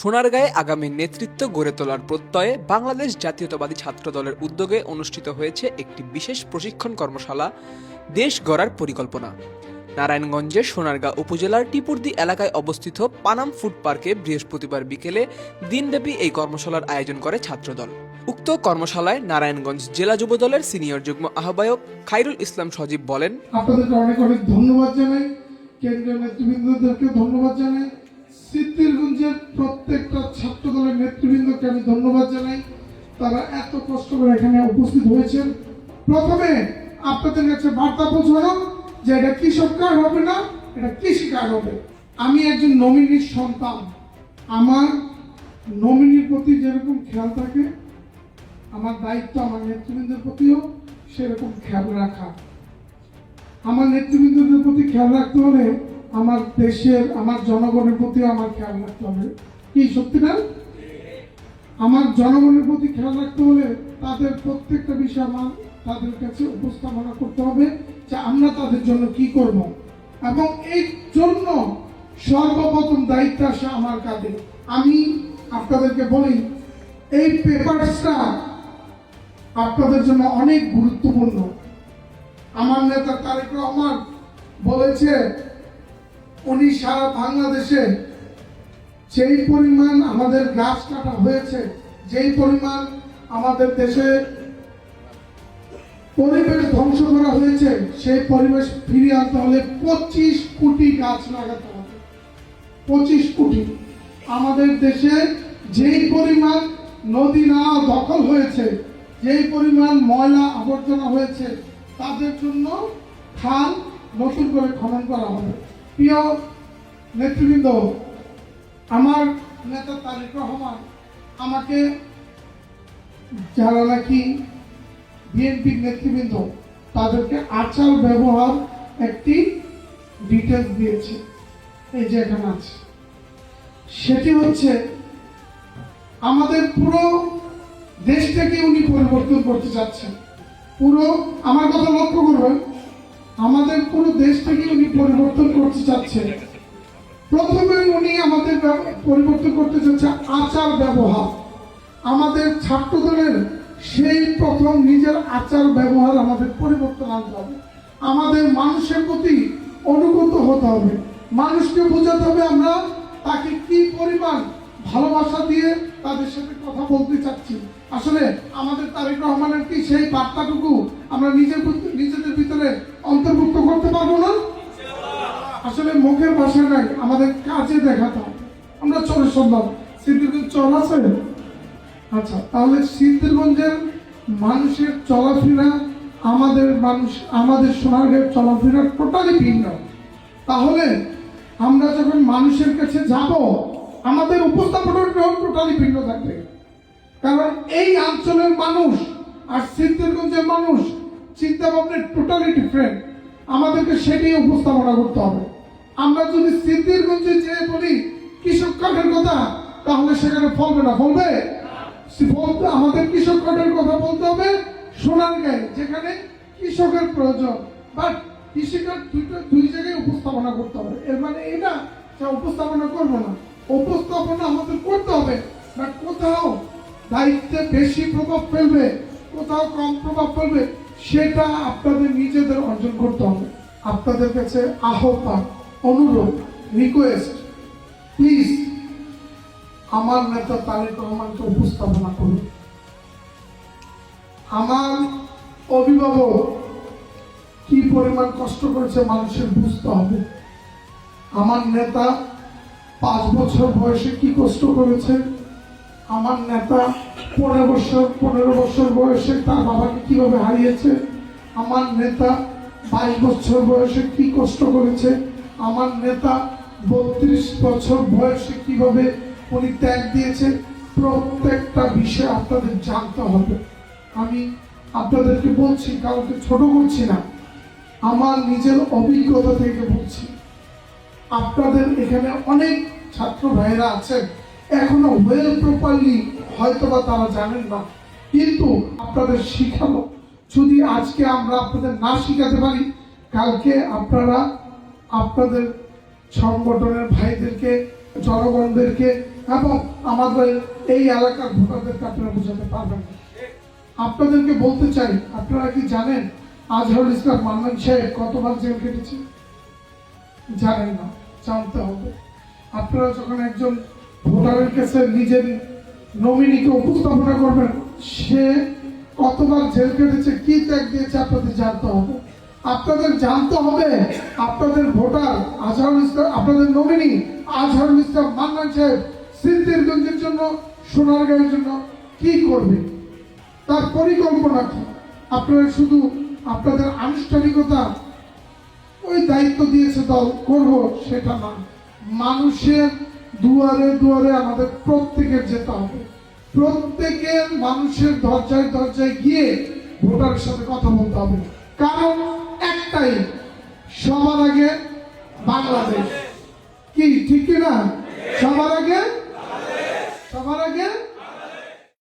সোনারগাঁয়ে আগামী নেতৃত্ব গড়ে তোলার প্রত্যয়ে বাংলাদেশ জাতীয়তাবাদী ছাত্র দলের উদ্যোগে অনুষ্ঠিত হয়েছে একটি বিশেষ প্রশিক্ষণ কর্মশালা, দেশ গড়ার পরিকল্পনা। নারায়ণগঞ্জের সোনারগাঁ উপজেলার টিপুরদি এলাকায় অবস্থিত পানাম ফুড পার্কে বৃহস্পতিবার বিকেলে দিনব্যাপী এই কর্মশালার আয়োজন করে ছাত্রদল। উক্ত কর্মশালায় নারায়ণগঞ্জ জেলা যুব দলের সিনিয়র যুগ্ম আহ্বায়ক খাইরুল ইসলাম সজীব বলেন অনেক অনেক ধন্যবাদ জানাই। কেন্দ্রীয় নেতৃবৃন্দদেরকে ধন্যবাদ জানাই। সিদ্ধিরগঞ্জের প্রত্যেকটা ছাত্র দলের নেতৃবৃন্দকে আমি ধন্যবাদ জানাই। তারা এত কষ্ট করে এখানে উপস্থিত হয়েছেন। প্রথমে আপনাদের কাছে বার্তা পৌঁছানো যে এটা কৃষক কার্ড হবে না, এটা কৃষি কার্ড হবে? আমি একজন নমিনির সন্তান। আমার নমিনির প্রতি যেরকম খেয়াল থাকে, আমার দায়িত্ব আমার নেতৃবৃন্দের প্রতিও সেরকম খেয়াল রাখা। আমার নেতৃবৃন্দদের প্রতি খেয়াল রাখতে হলে আমার দেশের, আমার জনগণের প্রতিও আমার খেয়াল রাখতে হবে। কি, সত্যি না? আমার জনগণের প্রতি খেয়াল রাখতে হলে তাদের প্রত্যেকটা বিষয় আমার তাদের কাছে উপস্থাপনা করতে হবে যে আমরা তাদের জন্য কি করব। এবং এই জন্য সর্বপ্রথম দায়িত্ব আসে আমার কাঁধে। আমি আপনাদেরকে বলি, এই পেপারসটা আপনাদের জন্য অনেক গুরুত্বপূর্ণ। আমার নেতা তারেক রহমান বলেছে উনি সারা বাংলাদেশে যেই পরিমাণ আমাদের গাছ কাটা হয়েছে, যেই পরিমাণ আমাদের দেশে পরিবেশ ধ্বংস করা হয়েছে, সেই পরিবেশ ফিরিয়ে আনতে হলে পঁচিশ কোটি গাছ লাগাতে হবে। পঁচিশ কোটি। আমাদের দেশে যেই পরিমাণ নদী নালা দখল হয়েছে, যেই পরিমাণ ময়লা আবর্জনা হয়েছে, তাদের জন্য খাল নতুন করে খনন করা হবে। প্রিয় নেতৃবৃন্দ, আমার নেতা তারেক রহমান আমাকে যারা নাকি বিএনপির নেতৃবৃন্দ, তাদেরকে আচার ব্যবহার একটি ডিটেলস দিয়েছে। এই যে এখানে আছে। সেটি হচ্ছে আমাদের পুরো দেশটাকে উনি পরিবর্তন করতে চাচ্ছেন। পুরো, আমার কথা লক্ষ্য করবেন আমাদের পুরো দেশটাকে উনি পরিবর্তন করতে চাচ্ছেন। প্রথমে উনি আমাদের পরিবর্তন করতে চাচ্ছে আচার ব্যবহার। আমাদের ছাত্র দলের সেই প্রথম নিজের আচার ব্যবহার আমাদের পরিবর্তন আনতে হবে। আমাদের মানুষের প্রতি অনুগত হতে হবে। মানুষকে বোঝাতে হবে আমরা তাকে কি পরিমাণ ভালোবাসা দিয়ে তাদের সাথে কথা বলতে চাচ্ছি। আসলে আমাদের তারেক রহমানের কি সেই বার্তাটুকু আমরা নিজের নিজেদের ভিতরে অন্তর্ভুক্ত করতে পারব না? আসলে মুখের ভাষা নাই, আমাদের কাজে দেখাতে আমরা চলে শুনলাম সিদ্ধিরগঞ্জ চল আছে? আচ্ছা তাহলে সিদ্ধিরগঞ্জের মানুষের চলাফেরা, আমাদের মানুষ, আমাদের সোনারগাঁয়ের চলাফেরা টোটালি ভিন্ন। তাহলে আমরা যখন মানুষের কাছে যাব, আমাদের উপস্থাপনাটাও টোটালি ভিন্ন থাকবে। কারণ এই অঞ্চলের মানুষ আর সিদ্ধিরগঞ্জের মানুষ চিন্তা ভাবনা টোটালি ডিফারেন্ট আমাদেরকে সেটাই উপস্থাপনা করতে হবে। আমরা যদি সিদ্ধিরগঞ্জে যে বলি কৃষক কাঠের কথা, তাহলে সেখানে ফলবে না। ফলবে? বলতে আমাদের কৃষক কাঠের কথা বলতে হবে সোনার গায়ে যেখানে কৃষকের প্রয়োজন। বাট কৃষিকার দুইটা দুই জায়গায় উপস্থাপনা করতে হবে। এর মানে এই না যে উপস্থাপনা করব না। উপস্থাপনা আমাদের করতে হবে। বাট কোথাও দায়িত্বে বেশি প্রভাব ফেলবে, কোথাও কম প্রভাব ফেলবে, সেটা আপনাদের নিজেদের অর্জন করতে হবে। আপনাদের কাছে আহ্বান, অনুরোধ রিকোয়েস্ট প্লিজ আমার নেতা তারেক রহমানকে উপস্থাপনা করুন। আমার অভিভাবক কি পরিমাণ কষ্ট করেছে মানুষের বুঝতে হবে। আমার নেতা পাঁচ বছর বয়সে কি কষ্ট করেছে? আমার নেতা পনেরো বছর পনেরো বছর বয়সে তার বাবাকে কীভাবে হারিয়েছে? আমার নেতা বাইশ বছর বয়সে কি কষ্ট করেছে? আমার নেতা বত্রিশ বছর বয়সে কীভাবে উনি ত্যাগ দিয়েছে? প্রত্যেকটা বিষয় আপনাদের জানতে হবে। আমি আপনাদেরকে বলছি, কাউকে ছোট করছি না। আমার নিজের অভিজ্ঞতা থেকে বলছি। আপনাদের এখানে অনেক ছাত্র ভাইয়েরা আছেন। এখনও ওয়েল প্রপারলি হয়তো বা তারা জানেন না। কিন্তু আপনাদের শিখানো যদি আজকে আমরা আপনাদের না শিখাতে পারি, কালকে আপনারা আপনাদের সংগঠনের ভাইদেরকে, জনগণদেরকে এবং আমাদের এই এলাকার ভোটারদেরকে আপনারা বোঝাতে পারবেন। আপনাদেরকে বলতে চাই, আপনারা কি জানেন আজহারুল ইসলাম মান্নান সাহেব কতবার জেল কেটেছে জানেন না, জানতে হবে। আপনারা যখন একজন ভোটারের কাছে নিজের নমিনিকে উপস্থাপনা করবেন। সে কতবার জেল কেটেছে, কি ত্যাগ দিয়েছে আপনাদের জানতে হবে। আপনাদের জানতে হবে, আপনাদের ভোটার আজহারুল ইসলাম, আপনাদের নমিনি আজহারুল ইসলাম মান্নান সাহেব সিদ্দিরগঞ্জের জন্য, সোনারগাঁয়ের জন্য কি করবে? তার পরিকল্পনা কি? আপনারা শুধু আপনাদের আনুষ্ঠানিকতা, ওই দায়িত্ব দিয়েছে দল, করব সেটা না মানুষের দুয়ারে দুয়ারে আমাদের প্রত্যেকের যেতে হবে। প্রত্যেকের মানুষের দরজায় দরজায় গিয়ে ভোটারের সাথে কথা বলতে হবে। কারণ একটাই, সবার আগে বাংলাদেশ। কি, ঠিক কিনা সবার আগে? সবার আগে